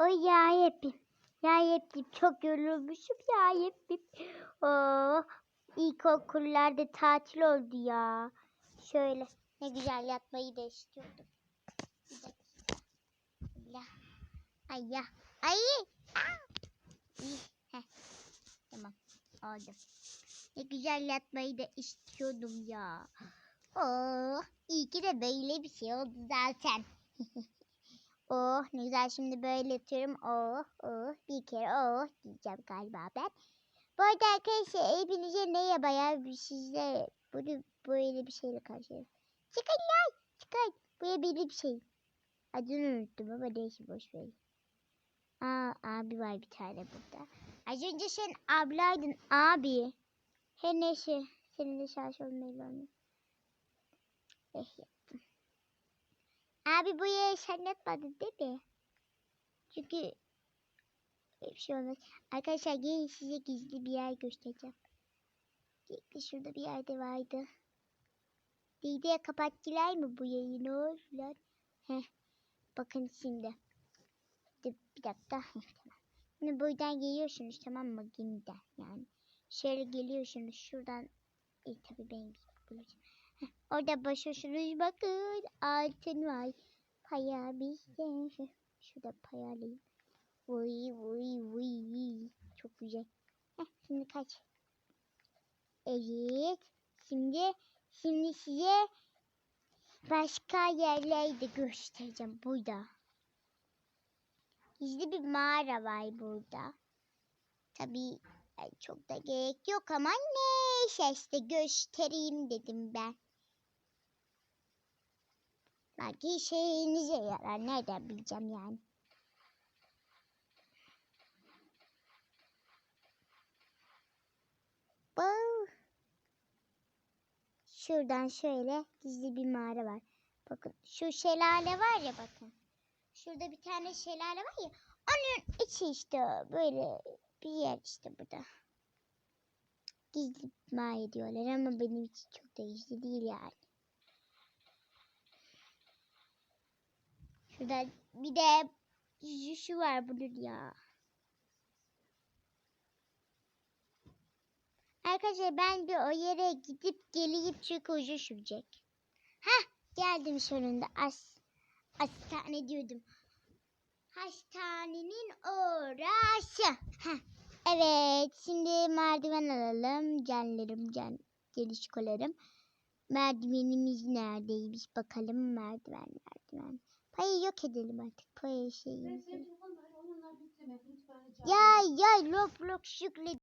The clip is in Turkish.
O ya yapayım. Ya yapayım. Çok yorulmuşum ya yapayım. Oo, ilkokullarda tatil oldu ya. Şöyle ne güzel yatmayı da istiyordum. Allah. Ay ya. Ay. Heh. Tamam. Oldu. Ne güzel yatmayı da istiyordum ya. Oh, iyi ki de böyle bir şey oldu zaten. oh, ne güzel şimdi böyle yatıyorum. Oh, oh, bir kere oh diyeceğim galiba ben. Bu arada arkadaşlar hepinize ne bayağı bir sizle bunu böyle bir şeyle karşılaşıyorum. Çıkın lan, çıkın. Bu ya böyle bir şey. Adını unuttum ama neyse boş ver. Aa, abi var bir tane burada. Az önce sen ablaydın abi. Her neyse. Senin de şarj olmayı vermiyor. Eh yaptım. Abi bu yere sen yatmadın değil mi? Çünkü bir şey olmaz. Arkadaşlar gelin size gizli bir yer göstereceğim. Gelin şurada bir yerde vardı. Diye kapattılar mı bu yayını oğlum? Heh. Bakın şimdi. Bir dakika. Şimdi buradan geliyorsunuz tamam mı? Gemiden yani. Şöyle geliyorsunuz şuradan. İyi tabii ben bulacağım. Orada başlıyorsunuz bakın. Altın var. Paya bizde. Heh, Şurada payalayayım. Vuy vuy vuy. Çok güzel. Heh, şimdi kaç. Evet. Şimdi şimdi size başka yerleri de göstereceğim burada. Gizli bir mağara var burada. Tabii e, çok da gerek yok ama neyse işte göstereyim dedim ben. Belki şeyinize yarar. Nereden bileceğim yani. Bu. Şuradan şöyle gizli bir mağara var. Bakın şu şelale var ya bakın. Şurada bir tane şelale var ya. Onun içi işte böyle bir yer işte burada. Gizli mağara diyorlar ama benim için çok da gizli değil yani. Şurada bir de şu- var bunun ya. Arkadaşlar ben bir o yere gidip geleyim çünkü ucu sürecek. Hah geldim sonunda. As hastane diyordum. Hastanenin orası. Heh. Evet şimdi merdiven alalım. Canlarım can gelişkolarım. Merdivenimiz neredeymiş bakalım merdiven merdiven. Payı yok edelim artık. Payı şeyimizi. Ya ya lop şüklet.